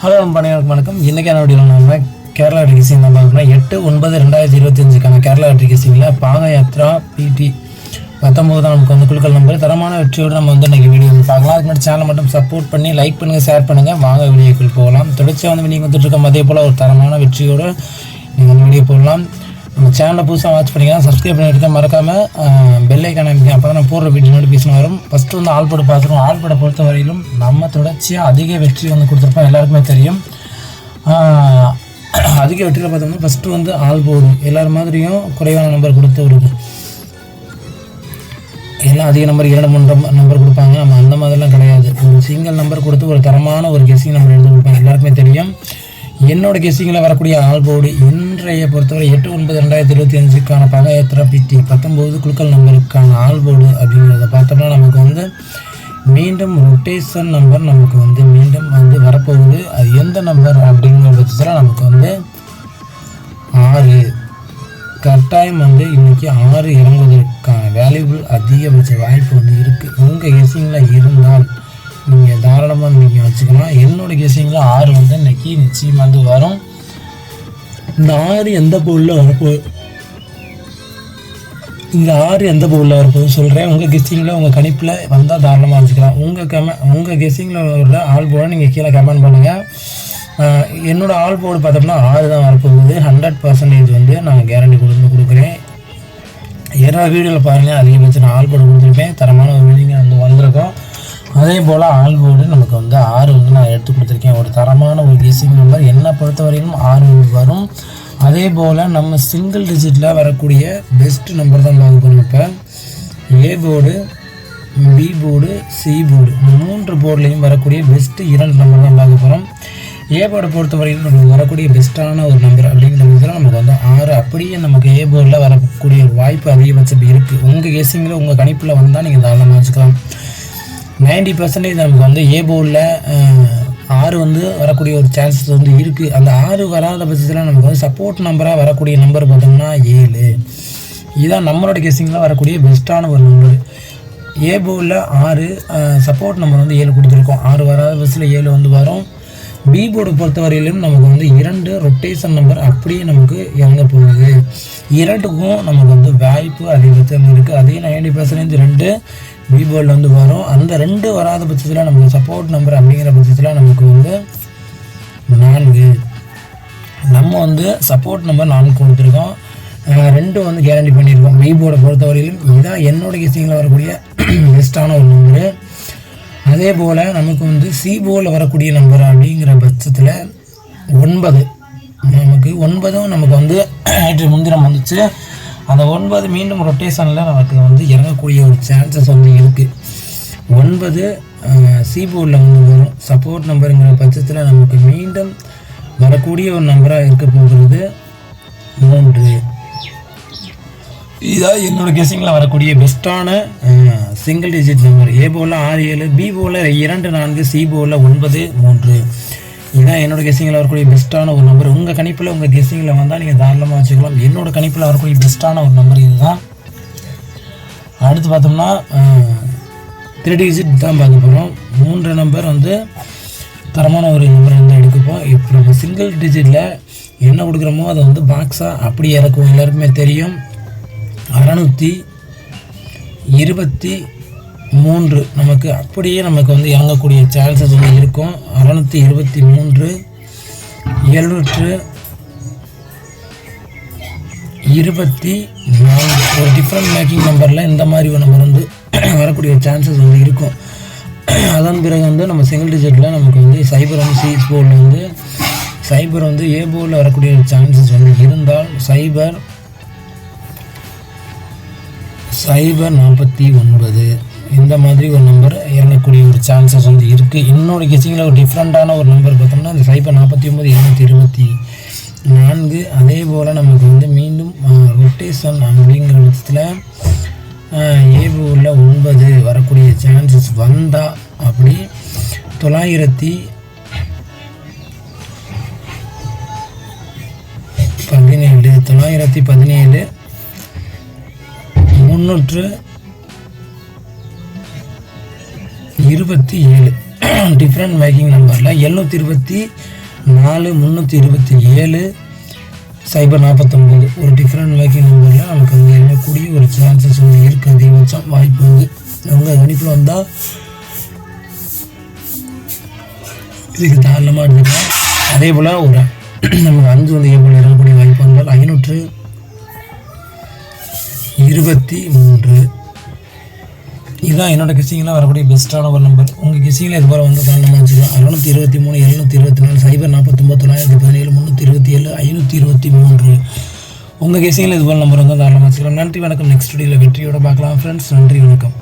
Hello நம்ம பணியாளருக்கு வணக்கம் இன்றைக்கி என்ன நம்ம கேரளா ரிகேசிங் தான் பார்க்கலாம் எட்டு ஒன்பது ரெண்டாயிரத்தி இருபத்தஞ்சுக்கான கேரளா ரிகேசிங்கில் பாக யாத்ரா பிடி பத்தொம்போது தான் நமக்கு வந்து குழுக்கள் நம்பர் தரமான வெற்றியோடு நம்ம வந்து இன்றைக்கி வீடியோ வந்து பார்க்கலாம். அதுக்கு முன்னாடி சேனலை மட்டும் சப்போர்ட் பண்ணி லைக் பண்ணுங்கள் ஷேர் பண்ணுங்கள் வாங்க வீடியோக்குள் போகலாம். தொடர்ச்சியாக வந்து நீங்கள் வந்துட்டு இருக்க அதே போல் ஒரு தரமான வெற்றியோடு நீங்கள் வந்து வீடியோ போடலாம். நம்ம சேனலை புதுசாக வாட்ச் பண்ணிக்கலாம் சப்ஸ்கிரைப் பண்ணிட்டு மறக்காமல் பெல் ஐக்கான அப்போ தான் நான் போடுற வீடியோ நோட்டிஃபிகேஷன் வரும். ஃபஸ்ட்டு வந்து ஆள்பட பார்த்துருவோம். ஆல்படை பொறுத்த வரையிலும் நம்ம தொடர்ச்சியாக அதிக வெற்றி வந்து கொடுத்துருப்போம். எல்லாருக்குமே தெரியும். அதிக வெற்றியில் பார்த்தோம்னா ஃபஸ்ட்டு வந்து ஆள் போடும் எல்லார் மாதிரியும் குறைவான நம்பர் கொடுத்து ஒரு எல்லாம் அதிக நம்பர் இரண்டு மூன்று நம்பர் கொடுப்பாங்க. நம்ம அந்த மாதிரிலாம் கிடையாது. ஒரு சிங்கிள் நம்பர் கொடுத்து ஒரு தரமான ஒரு கெஸ்ஸிங் நம்பர் எடுத்து கொடுப்பாங்க எல்லாருக்குமே தெரியும். என்னோட கெஸ்ஸிங்கில் வரக்கூடிய ஆல்போடு போர்டு இன்றைய பொறுத்தவரை எட்டு ஒன்பது ரெண்டாயிரத்தி இருபத்தி அஞ்சுக்கான பகாயத்திர பிடி பத்தொம்போது குழுக்கள் நம்பருக்கான ஆள் போர்டு அப்படிங்கிறத பார்த்தோம்னா நமக்கு வந்து மீண்டும் ரொட்டேஷன் நம்பர் நமக்கு வந்து மீண்டும் வந்து வரப்போகுது. அது எந்த நம்பர் அப்படிங்கிற பட்சத்தில் நமக்கு வந்து ஆறு. கட்டாயம் வந்து இன்றைக்கி ஆறு இறங்குவதற்கான வேல்யூபிள் அதிகபட்ச வாய்ப்பு வந்து இருக்குது உங்கள் கெஸிங்கில் இருந்தால் நீங்கள் தாராளமாக நீங்கள் வச்சுக்கலாம். என்னோட கெஸிங்கில் ஆறு வந்து இன்னைக்கு நிச்சயம் வந்து வரும். இந்த ஆறு எந்த பொருளில் வரப்போ இந்த ஆறு எந்த பொருளில் வரப்போகுது சொல்கிறேன் உங்கள் கெஸ்டிங்கில் உங்கள் கணிப்பில் வந்தால் தாராளமாக வச்சுக்கலாம் உங்கள் கம உங்கள் கெஸ்டிங்கில் உள்ள ஆள் போட நீங்கள் கீழே கமெண்ட் பண்ணுங்கள் என்னோடய என்னோட ஆள் போர்டு பார்த்தோம்னா ஆறு தான் வரப்போகுது. ஹண்ட்ரட் பர்சன்டேஜ் வந்து நான் கேரண்டி கொடுத்து கொடுக்குறேன். என்னோட வீடியோவில் பாருங்கள் அதிகபட்சம் நான் ஆள் போர்டு கொடுத்துருப்பேன். தரமான ஒரு வீடியோ வந்து வந்திருக்கோம். அதே போல் ஆள் நமக்கு வந்து ஆறு வந்து நான் எடுத்து கொடுத்துருக்கேன். ஒரு தரமான ஒரு கெஸிங் நம்பர் என்னை பொறுத்தவரையிலும் ஆறு வரும். அதே போல் நம்ம சிங்கிள் டிஜிட்டில் வரக்கூடிய பெஸ்ட் நம்பர் தான் பார்க்க போகிறோம் இப்போ. A board B board C board மூன்று போர்டுலேயும் வரக்கூடிய பெஸ்ட்டு இரண்டு நம்பர் தான் பார்க்க போகிறோம் ஏ போர்டை பொறுத்தவரையில் நமக்கு வரக்கூடிய பெஸ்ட்டான ஒரு நம்பர் அப்படிங்கிற விதத்தில் நமக்கு வந்து ஆறு. அப்படியே நமக்கு ஏ போர்டில் வரக்கூடிய வாய்ப்பு அதிகபட்சம் இருக்குது உங்கள் கெஸிங்கில் உங்கள் கணிப்பில் வந்தால் நீங்கள் தாராளமாக வச்சுக்கலாம். நைன்டி பர்சன்டேஜ் நமக்கு வந்து ஏ போர்டில் ஆறு வந்து வரக்கூடிய ஒரு சான்சஸ் வந்து இருக்குது அந்த ஆறு வராத பட்சத்தில் நமக்கு வந்து சப்போர்ட் நம்பராக வரக்கூடிய நம்பர் பார்த்தோம்னா ஏழு. இதுதான் நம்மளோட கெஸிங்கில் வரக்கூடிய பெஸ்ட்டான ஒரு நம்பர் ஏ போர்டில் ஆறு சப்போர்ட் நம்பர் வந்து ஏழு கொடுத்துருக்கோம். ஆறு வராத பஸ்ஸில் ஏழு வந்து வரும். பி போர்டு பொறுத்தவரையிலும் நமக்கு வந்து இரண்டு ரொட்டேஷன் நம்பர் அப்படியே நமக்கு இறங்க போகுது. இரண்டுக்கும் நமக்கு வந்து வாய்ப்பு அதிகபட்சம் இருக்குது அதே நைன்டி பர்சன்டேஜ் ரெண்டு பி போர்டில் வந்து வரும். அந்த ரெண்டு வராத பட்சத்தில் நமக்கு சப்போர்ட் நம்பர் அப்படிங்கிற பட்சத்தில் நமக்கு வந்து நான்கு. நம்ம வந்து சப்போர்ட் நம்பர் நான்கு கொடுத்துருக்கோம். ரெண்டும் வந்து கேரண்டி பண்ணியிருக்கோம் பி போர்டை பொறுத்தவரையிலும் இதுதான் என்னோட விஷயங்களில் வரக்கூடிய பெஸ்ட்டான ஒரு நம்பரு அதே போல் நமக்கு வந்து சி வரக்கூடிய நம்பர் அப்படிங்கிற பட்சத்தில் ஒன்பது. நமக்கு ஒன்பதும் நமக்கு வந்து நேற்று முன்தினம் வந்துச்சு. அந்த ஒன்பது மீண்டும் ரொட்டேஷனில் நமக்கு வந்து இறங்கக்கூடிய ஒரு சான்சஸ் வந்து இருக்குது ஒன்பது சி போர்டில் வந்து வரும். சப்போர்ட் நம்பருங்கிற பட்சத்தில் நமக்கு மீண்டும் வரக்கூடிய ஒரு நம்பராக இருக்க போகிறது மூன்று. இதாக என்னோட கெஸிங்கில் வரக்கூடிய பெஸ்ட்டான சிங்கிள் டிஜிட் நம்பர் ஏ போல ஆறு ஏழு பி போல இரண்டு நான்கு சி போல ஒன்பது மூன்று. இதுதான் என்னோட கெஸிங்கில் வரக்கூடிய பெஸ்ட்டான ஒரு நம்பர் உங்கள் கணிப்பில் உங்கள் கெஸிங்கில் வந்தால் நீங்கள் தாராளமாக வச்சுக்கலாம். என்னோட கணிப்பில் வரக்கூடிய பெஸ்ட்டான ஒரு நம்பர் இதுதான். அடுத்து பார்த்தோம்னா த்ரீ டிஜிட் தான் பார்க்க போகிறோம் மூன்று நம்பர் வந்து தரமான ஒரு நம்பர் வந்து எடுக்கப்போம். இப்போ நம்ம சிங்கிள் டிஜிட்டில் என்ன கொடுக்குறோமோ அதை வந்து பாக்ஸாக அப்படி இறக்குவோம். எல்லாருக்குமே தெரியும். அறநூற்றி இருபத்தி மூன்று. நமக்கு அப்படியே நமக்கு வந்து இறங்கக்கூடிய சான்சஸ் வந்து இருக்கும். அறநூற்றி இருபத்தி மூன்று எழுநூற்று இருபத்தி நான்கு. ஒரு டிஃப்ரெண்ட் மேக்கிங் நம்பரில் இந்த மாதிரி ஒரு நம்பர் வந்து வரக்கூடிய சான்சஸ் வந்து இருக்கும். அதன் பிறகு வந்து நம்ம சிங்கிள் டிஜிட்டில் நமக்கு வந்து சைபர் வந்து சிஎஸ் போர்டில் வந்து சைபர் வந்து ஏ போர்டில் வரக்கூடிய சான்சஸ் வந்து இருந்தால் சைபர் சைபர் நாற்பத்தி ஒன்பது. இந்த மாதிரி ஒரு நம்பர் இறங்கக்கூடிய ஒரு சான்சஸ் வந்து இருக்குது இன்னொரு கிச்சிங்கில் ஒரு டிஃப்ரெண்ட்டான ஒரு நம்பர் பார்த்தோம்னா அந்த சைபர் நாற்பத்தி ஒம்பது எழுநூற்றி இருபத்தி நான்கு. அதே போல் நமக்கு வந்து மீண்டும் ரொட்டேஷன் அப்படிங்கிற பட்சத்தில் ஏபோவில் ஒன்பது வரக்கூடிய சான்சஸ் வந்தால் அப்படி தொள்ளாயிரத்தி பதினேழு தொள்ளாயிரத்தி பதினேழு முன்னூற்று இருபத்தி ஏழு. டிஃப்ரெண்ட் மேக்கிங் நம்பரில் எழுநூற்றி இருபத்தி நாலு முந்நூற்றி இருபத்தி ஏழு சைபர் நாற்பத்தொம்போது. ஒரு டிஃப்ரெண்ட் மேக்கிங் நம்பரில் நமக்கு அங்கே இருக்கக்கூடிய ஒரு சான்சஸ் வந்து இருக்குது அதிகபட்சம் வாய்ப்பு வந்து உங்கள் கணிப்பில் வந்தால் இதுக்கு தாராளமாக எடுத்துக்கலாம். அதே போல் ஒரு நமக்கு அஞ்சு வந்து ஏ போல் வாய்ப்பு வந்தால் இருபத்தி மூன்று. இதுதான் என்னோட கிசிங்கில் வரக்கூடிய பெஸ்ட்டான ஒரு நம்பர். உங்கள் கிசிங்கில் இது போல் வந்து தாண்டமாக வச்சுக்கலாம் அறுநூற்றி இருபத்தி மூணு எழுநூற்றி இருபத்தி நாலு சைபர் நாற்பத்தொம்பது தொள்ளாயிரத்தி பதினேழு முந்நூற்றி இருபத்தி ஏழு ஐநூற்றி இருபத்தி மூன்று. உங்கள் கிசிங்கில் இது போல் நம்பர் வந்து தாண்டமாக வச்சுக்கலாம். நன்றி வணக்கம். நெக்ஸ்ட் வீடியோவில் வெற்றியோட பார்க்கலாம். ஃப்ரெண்ட்ஸ் நன்றி வணக்கம்.